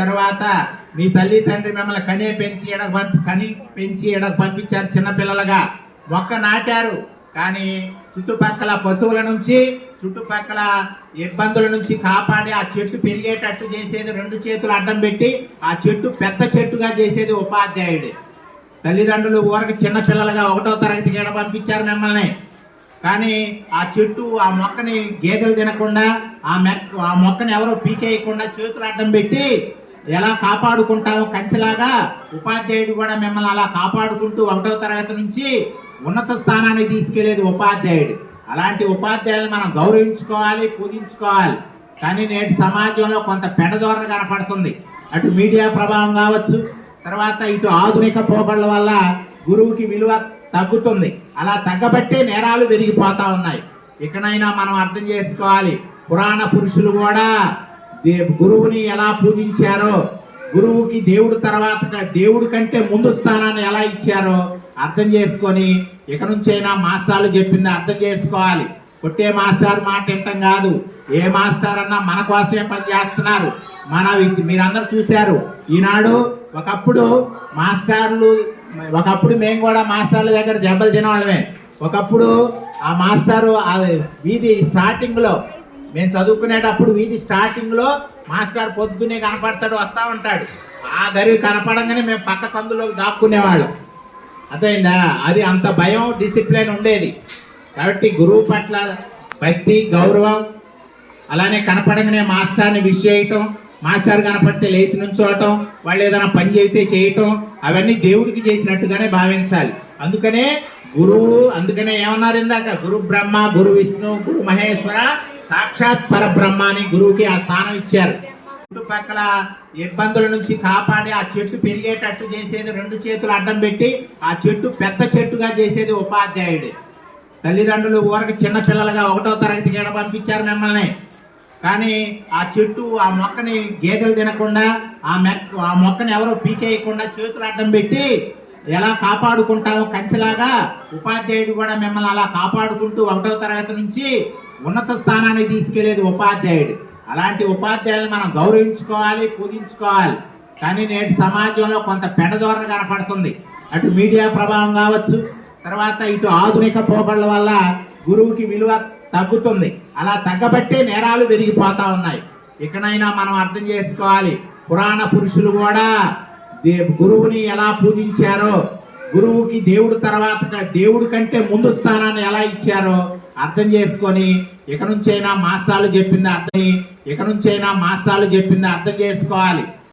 తర్వాత మీ తల్లి తండ్రి మిమ్మల్ని కనే పెంచి ఎడకు పంపి కని పెంచి ఎడకు పంపించారు చిన్నపిల్లలుగా మొక్క నాటారు. కానీ చుట్టుపక్కల పశువుల నుంచి చుట్టుపక్కల ఇబ్బందుల నుంచి కాపాడి ఆ చెట్టు పెరిగేటట్టు చేసేది రెండు చేతులు అడ్డం పెట్టి ఆ చెట్టు పెద్ద చెట్టుగా చేసేది ఉపాధ్యాయుడు. తల్లిదండ్రులు ఊరకు చిన్నపిల్లలుగా ఒకటో తరగతికి ఎడ పంపించారు మిమ్మల్ని. కానీ ఆ చెట్టు ఆ మొక్కని గేదెలు తినకుండా ఆ మెక్క ఆ మొక్కని ఎవరో పీకేయకుండా చేతులు అడ్డం పెట్టి ఎలా కాపాడుకుంటామో కంచెలాగా ఉపాధ్యాయుడు కూడా మిమ్మల్ని అలా కాపాడుకుంటూ ఒకటో తరగతి నుంచి ఉన్నత స్థానానికి తీసుకెళ్ళేది ఉపాధ్యాయుడు. అలాంటి ఉపాధ్యాయులను మనం గౌరవించుకోవాలి పూజించుకోవాలి. కానీ నేటి సమాజంలో కొంత పెడధోరణ కనపడుతుంది. అటు మీడియా ప్రభావం కావచ్చు తర్వాత ఇటు ఆధునిక పోకళ్ళ వల్ల గురువుకి విలువ తగ్గుతుంది. అలా తగ్గబట్టే నేరాలు పెరిగిపోతా ఉన్నాయి. ఇకనైనా మనం అర్థం చేసుకోవాలి పురాణ పురుషులు కూడా గురువుని ఎలా పూజించారో గురువుకి దేవుడు తర్వాత దేవుడి కంటే ముందు స్థానాన్ని ఎలా ఇచ్చారో అర్థం చేసుకొని ఇక నుంచైనా మాస్టర్లు చెప్పింది అర్థం చేసుకోవాలి. కొట్టే మాస్టర్ మాట వింటం కాదు. ఏ మాస్టర్ అన్నా మన కోసమే పనిచేస్తున్నారు మన మీరందరూ చూశారు. ఈనాడు ఒకప్పుడు మాస్టర్లు ఒకప్పుడు మేము కూడా మాస్టర్ల దగ్గర దెబ్బలు తినవాళ్ళమే. ఒకప్పుడు ఆ మాస్టారు ఆ వీధి స్టార్టింగ్లో మేము చదువుకునేటప్పుడు వీధి స్టార్టింగ్లో మాస్టర్ పొద్దునే కనపడతాడు వస్తూ ఉంటాడు. ఆ దరి కనపడంగానే మేము పక్క సందులోకి దాక్కునేవాళ్ళం. అర్థమైందా? అది అంత భయం డిసిప్లిన్ ఉండేది. కాబట్టి గురువు పట్ల భక్తి గౌరవం అలానే కనపడంగానే మాస్టర్ని విష్ చేయటం మాస్టర్ కనపడితే లేచి నుంచోవటం వాళ్ళు ఏదైనా పని చేస్తే చేయటం అవన్నీ దేవుడికి చేసినట్టుగానే భావించాలి. అందుకనే గురువు అందుకనే ఏమన్నారు ఇందాక? గురు బ్రహ్మ గురు విష్ణు గురు మహేశ్వర సాక్షాత్ పరబ్రహ్మ అని గురువుకి ఆ స్థానం ఇచ్చారు. చుట్టుపక్కల ఇబ్బందుల నుంచి కాపాడి ఆ చెట్టు పెరిగేటట్టు చేసేది రెండు చేతులు అడ్డం పెట్టి ఆ చెట్టు పెద్ద చెట్టుగా చేసేది ఉపాధ్యాయుడు. తల్లిదండ్రులు ఊరికి చిన్న పిల్లలుగా ఒకటో తరగతి గడ పంపించారు మిమ్మల్ని. కానీ ఆ చెట్టు ఆ మొక్కని గేదెలు తినకుండా ఆ మెక్క ఆ మొక్కని ఎవరో పీకేయకుండా చేతులు అడ్డం పెట్టి ఎలా కాపాడుకుంటామో కంచెలాగా ఉపాధ్యాయుడు కూడా మిమ్మల్ని అలా కాపాడుకుంటూ ఒకటో తరగతి నుంచి ఉన్నత స్థానానికి తీసుకెళ్ళేది ఉపాధ్యాయుడు. అలాంటి ఉపాధ్యాయులను మనం గౌరవించుకోవాలి పూజించుకోవాలి. కానీ నేటి సమాజంలో కొంత పెడధోరణ కనపడుతుంది. అటు మీడియా ప్రభావం కావచ్చు తర్వాత ఇటు ఆధునిక పోకళ్ళ వల్ల గురువుకి విలువ తగ్గుతుంది. అలా తగ్గబట్టే నేరాలు పెరిగిపోతా ఉన్నాయి. ఇకనైనా మనం అర్థం చేసుకోవాలి పురాణ పురుషులు కూడా గురువుని ఎలా పూజించారో గురువుకి దేవుడు తర్వాత దేవుడి కంటే ముందు స్థానాన్ని ఎలా ఇచ్చారో అర్థం చేసుకొని ఇక నుంచైనా మాస్టర్లు చెప్పింది అర్థం ఇక నుంచైనా మాస్టర్లు చెప్పింది అర్థం చేసుకోవాలి.